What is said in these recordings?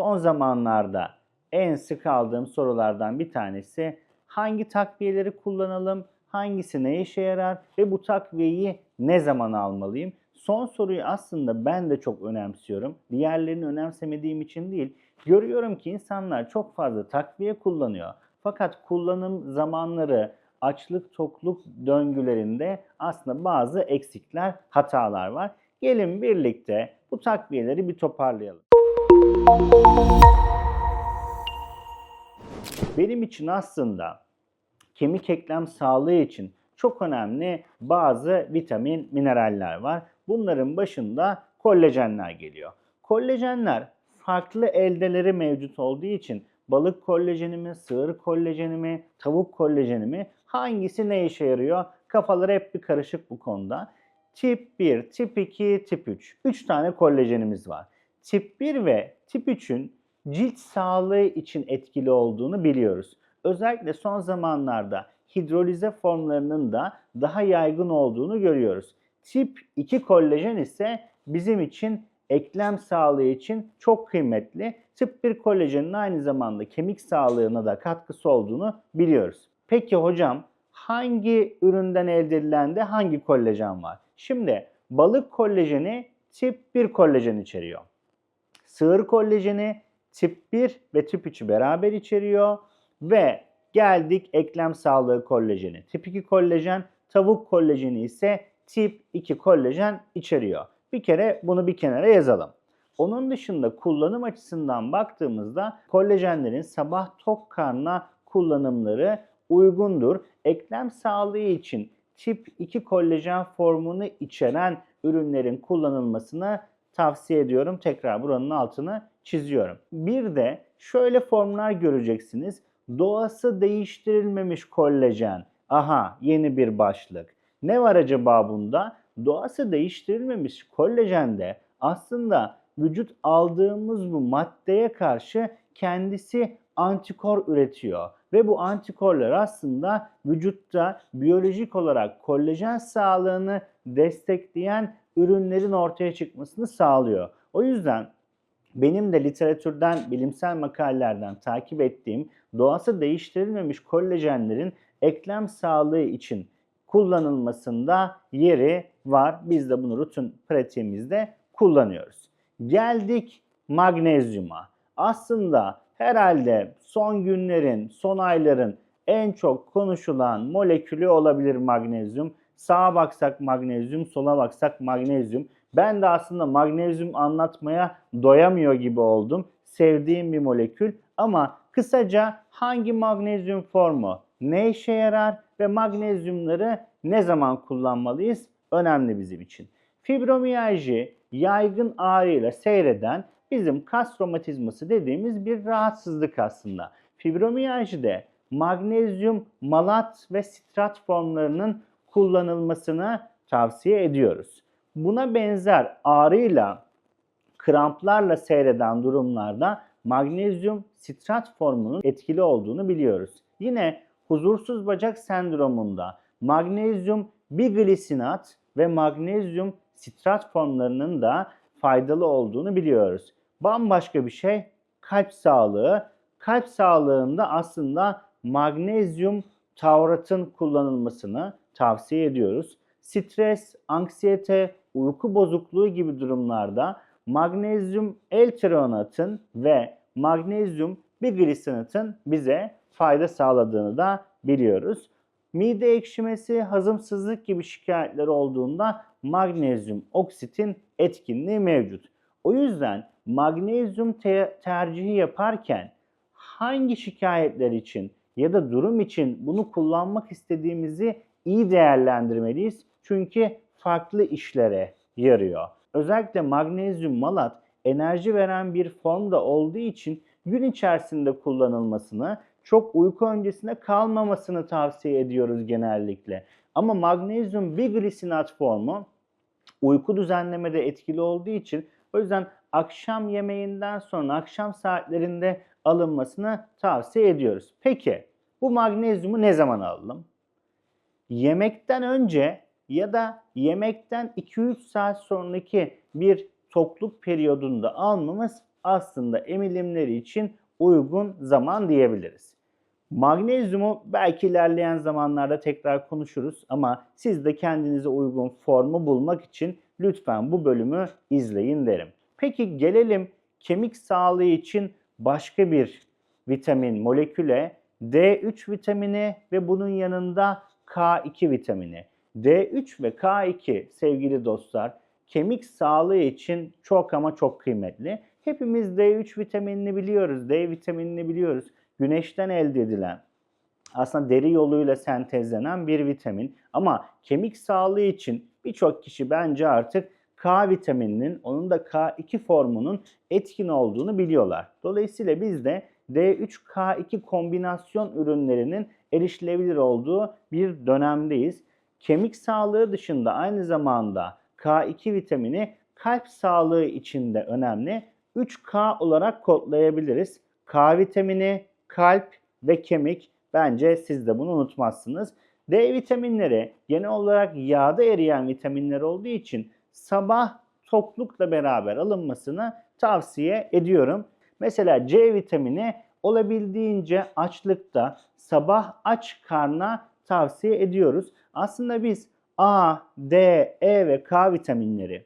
son zamanlarda en sık aldığım sorulardan bir tanesi hangi takviyeleri kullanalım, hangisi ne işe yarar ve bu takviyeyi ne zaman almalıyım? Son soruyu aslında ben de çok önemsiyorum. Diğerlerini önemsemediğim için değil. Görüyorum ki insanlar çok fazla takviye kullanıyor. Fakat kullanım zamanları, açlık tokluk döngülerinde aslında bazı eksikler, hatalar var. Gelin birlikte bu takviyeleri bir toparlayalım. Benim için aslında kemik eklem sağlığı için çok önemli bazı vitamin, mineraller var. Bunların başında kollajenler geliyor. Kollajenler farklı eldeleri mevcut olduğu için balık kollajeni mi, sığır kollajeni mi, tavuk kollajeni mi hangisi ne işe yarıyor? Kafalar hep bir karışık bu konuda. Tip 1, tip 2, tip 3. 3 tane kollajenimiz var. Tip 1 ve tip 3'ün cilt sağlığı için etkili olduğunu biliyoruz. Özellikle son zamanlarda hidrolize formlarının da daha yaygın olduğunu görüyoruz. Tip 2 kollajen ise bizim için eklem sağlığı için çok kıymetli. Tip 1 kollajenin aynı zamanda kemik sağlığına da katkısı olduğunu biliyoruz. Peki hocam hangi üründen elde edilen de hangi kollajen var? Şimdi balık kollajeni tip 1 kollajen içeriyor. Sığır kollajeni tip 1 ve tip 3'ü beraber içeriyor ve geldik eklem sağlığı kollajeni. Tip 2 kollajen, tavuk kollajeni ise tip 2 kollajen içeriyor. Bir kere bunu bir kenara yazalım. Onun dışında kullanım açısından baktığımızda kollajenlerin sabah tok karnına kullanımları uygundur. Eklem sağlığı için tip 2 kollajen formunu içeren ürünlerin kullanılmasını tavsiye ediyorum. Tekrar buranın altını çiziyorum. Bir de şöyle formlar göreceksiniz. Doğası değiştirilmemiş kollajen. Aha yeni bir başlık. Ne var acaba bunda? Doğası değiştirilmemiş kollajende aslında vücut aldığımız bu maddeye karşı kendisi antikor üretiyor. Ve bu antikorlar aslında vücutta biyolojik olarak kollajen sağlığını destekleyen ürünlerin ortaya çıkmasını sağlıyor. O yüzden benim de literatürden, bilimsel makalelerden takip ettiğim doğası değiştirilmemiş kollajenlerin eklem sağlığı için kullanılmasında yeri var. Biz de bunu rutin pratiğimizde kullanıyoruz. Geldik magnezyuma. Aslında herhalde son günlerin, son ayların en çok konuşulan molekülü olabilir magnezyum. Sağa baksak magnezyum, sola baksak magnezyum. Ben de aslında magnezyum anlatmaya doyamıyor gibi oldum. Sevdiğim bir molekül ama kısaca hangi magnezyum formu ne işe yarar ve magnezyumları ne zaman kullanmalıyız? Önemli bizim için. Fibromiyalji yaygın ağrıyla seyreden bizim kas romatizması dediğimiz bir rahatsızlık aslında. Fibromiyajide magnezyum malat ve sitrat formlarının kullanılmasını tavsiye ediyoruz. Buna benzer ağrıyla, kramplarla seyreden durumlarda magnezyum sitrat formunun etkili olduğunu biliyoruz. Yine huzursuz bacak sendromunda magnezyum biglisinat ve magnezyum sitrat formlarının da faydalı olduğunu biliyoruz. Bambaşka bir şey kalp sağlığı. Kalp sağlığında aslında magnezyum tauratın kullanılmasını tavsiye ediyoruz. Stres, anksiyete, uyku bozukluğu gibi durumlarda magnezyum L-treonatın ve magnezyum biglisinatın bize fayda sağladığını da biliyoruz. Mide ekşimesi, hazımsızlık gibi şikayetler olduğunda magnezyum oksitin etkinliği mevcut. O yüzden magnezyum te- tercihi yaparken hangi şikayetler için ya da durum için bunu kullanmak istediğimizi iyi değerlendirmeliyiz. Çünkü farklı işlere yarıyor. Özellikle magnezyum malat enerji veren bir formda olduğu için gün içerisinde kullanılmasını, çok uyku öncesinde kalmamasını tavsiye ediyoruz genellikle. Ama magnezyum biglisinat formu uyku düzenlemede etkili olduğu için o yüzden akşam yemeğinden sonra akşam saatlerinde alınmasını tavsiye ediyoruz. Peki bu magnezyumu ne zaman alalım? Yemekten önce ya da yemekten 2-3 saat sonraki bir tokluk periyodunda almamız aslında emilimleri için uygun zaman diyebiliriz. Magnezyumu belki ilerleyen zamanlarda tekrar konuşuruz ama siz de kendinize uygun formu bulmak için lütfen bu bölümü izleyin derim. Peki gelelim kemik sağlığı için başka bir vitamin moleküle D3 vitamini ve bunun yanında K2 vitamini. D3 ve K2 sevgili dostlar kemik sağlığı için çok ama çok kıymetli. Hepimiz D3 vitaminini biliyoruz, D vitaminini biliyoruz. Güneşten elde edilen, aslında deri yoluyla sentezlenen bir vitamin. Ama kemik sağlığı için birçok kişi bence artık K vitamininin, onun da K2 formunun etkin olduğunu biliyorlar. Dolayısıyla biz de D3-K2 kombinasyon ürünlerinin erişilebilir olduğu bir dönemdeyiz. Kemik sağlığı dışında aynı zamanda K2 vitamini kalp sağlığı için de önemli. 3K olarak kodlayabiliriz. K vitamini, kalp ve kemik bence siz de bunu unutmazsınız. D vitaminleri genel olarak yağda eriyen vitaminler olduğu için sabah toklukla beraber alınmasını tavsiye ediyorum. Mesela C vitamini olabildiğince açlıkta sabah aç karna tavsiye ediyoruz. Aslında biz A, D, E ve K vitaminleri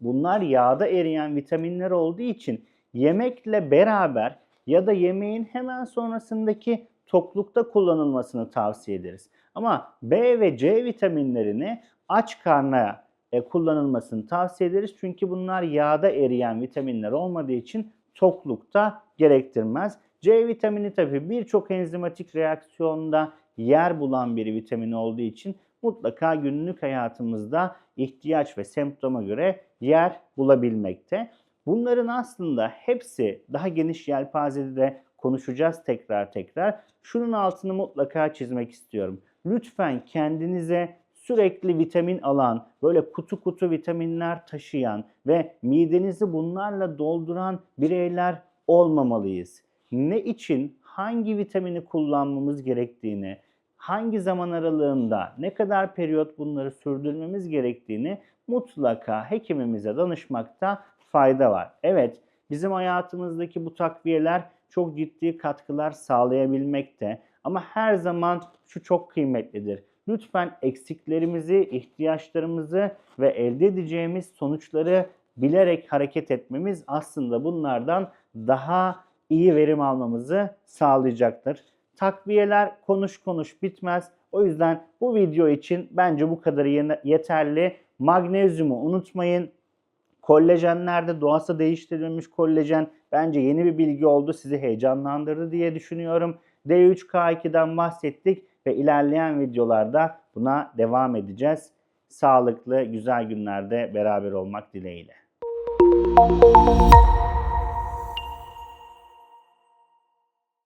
bunlar yağda eriyen vitaminler olduğu için yemekle beraber ya da yemeğin hemen sonrasındaki toklukta kullanılmasını tavsiye ederiz. Ama B ve C vitaminlerini aç karnına e, kullanılmasını tavsiye ederiz. Çünkü bunlar yağda eriyen vitaminler olmadığı için toklukta gerektirmez. C vitamini tabi birçok enzimatik reaksiyonda yer bulan bir vitamin olduğu için mutlaka günlük hayatımızda ihtiyaç ve semptoma göre yer bulabilmekte. Bunların aslında hepsi daha geniş yelpazede de konuşacağız tekrar tekrar. Şunun altını mutlaka çizmek istiyorum. Lütfen kendinize sürekli vitamin alan, böyle kutu kutu vitaminler taşıyan ve midenizi bunlarla dolduran bireyler olmamalıyız. Ne için hangi vitamini kullanmamız gerektiğini, hangi zaman aralığında, ne kadar periyot bunları sürdürmemiz gerektiğini mutlaka hekimimize danışmakta fayda var. Evet, bizim hayatımızdaki bu takviyeler çok ciddi katkılar sağlayabilmekte ama her zaman şu çok kıymetlidir. Lütfen eksiklerimizi, ihtiyaçlarımızı ve elde edeceğimiz sonuçları bilerek hareket etmemiz aslında bunlardan daha iyi verim almamızı sağlayacaktır. Takviyeler konuş konuş bitmez. O yüzden bu video için bence bu kadarı yeterli. Magnezyumu unutmayın. Kollajenlerde doğası değiştirilmiş kollajen bence yeni bir bilgi oldu. Sizi heyecanlandırdı diye düşünüyorum. D3K2'den bahsettik ve ilerleyen videolarda buna devam edeceğiz. Sağlıklı, güzel günlerde beraber olmak dileğiyle.